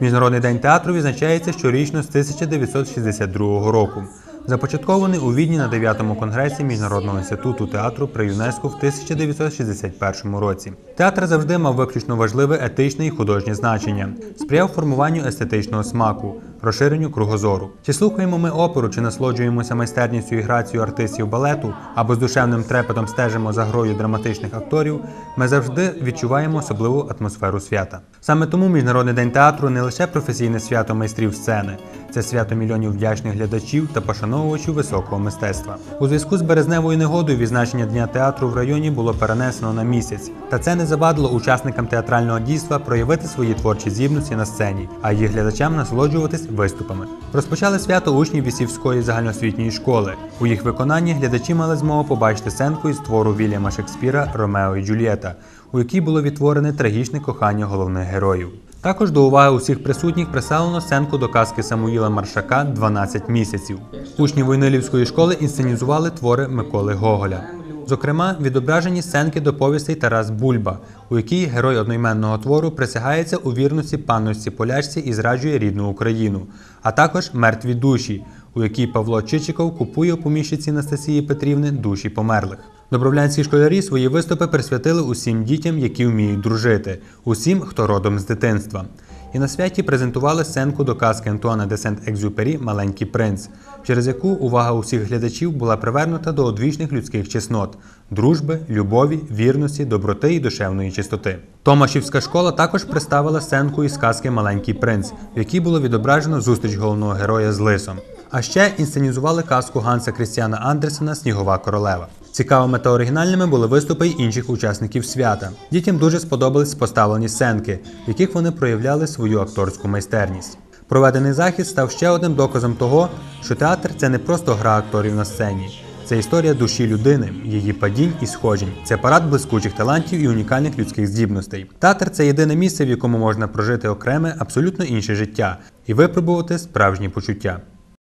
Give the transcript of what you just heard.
Міжнародний день театру відзначається щорічно з 1962 року. Започаткований у Відні на 9-му конгресі Міжнародного інституту театру при ЮНЕСКО в 1961 році. Театр завжди мав виключно важливе етичне і художнє значення, сприяв формуванню естетичного смаку, розширенню кругозору. Чи слухаємо ми оперу, чи насолоджуємося майстерністю і грацією артистів балету, або з душевним трепетом стежимо за грою драматичних акторів, ми завжди відчуваємо особливу атмосферу свята. Саме тому Міжнародний день театру не лише професійне свято майстрів сцени, це свято мільйонів вдячних глядачів та пошановувачів високого мистецтва. У зв'язку з березневою негодою відзначення дня театру в районі було перенесено на місяць, та це не завадило учасникам театрального дійства проявити свої творчі здібності на сцені, а їх глядачам насолоджуватись виступами. Розпочали свято учні Вісівської загальноосвітньої школи. У їх виконанні глядачі мали змогу побачити сценку із твору Вільяма Шекспіра Ромео і Джульєта, у якій було відтворене трагічне кохання головних героїв. Також до уваги усіх присутніх представлено сценку до казки Самуїла Маршака «12 місяців. Учні Войнилівської школи інсценізували твори Миколи Гоголя. Зокрема, відображені сценки до повістей Тарас Бульба, у якій герой одноіменного твору присягається у вірності панності полячці і зраджує рідну Україну, а також мертві душі, у якій Павло Чичиков купує у поміщиці Анастасії Петрівни душі померлих. Добровлянські школярі свої виступи присвятили усім дітям, які вміють дружити, усім, хто родом з дитинства. І на святі презентували сценку до казки Антуана де Сент-Екзюпері Маленький принц, через яку увага усіх глядачів була привернута до одвічних людських чеснот дружби, любові, вірності, доброти і душевної чистоти. Томашівська школа також представила сценку із казки Маленький принц, в якій було відображено зустріч головного героя з лисом. А ще інсценізували казку Ганса Крістіана Андерсена Снігова королева. Цікавими та оригінальними були виступи й інших учасників свята. Дітям дуже сподобались поставлені сценки, в яких вони проявляли свою акторську майстерність. Проведений захід став ще одним доказом того, що театр це не просто гра акторів на сцені, це історія душі людини, її падінь і сходжень. Це парад блискучих талантів і унікальних людських здібностей. Театр це єдине місце, в якому можна прожити окреме, абсолютно інше життя і випробувати справжні почуття.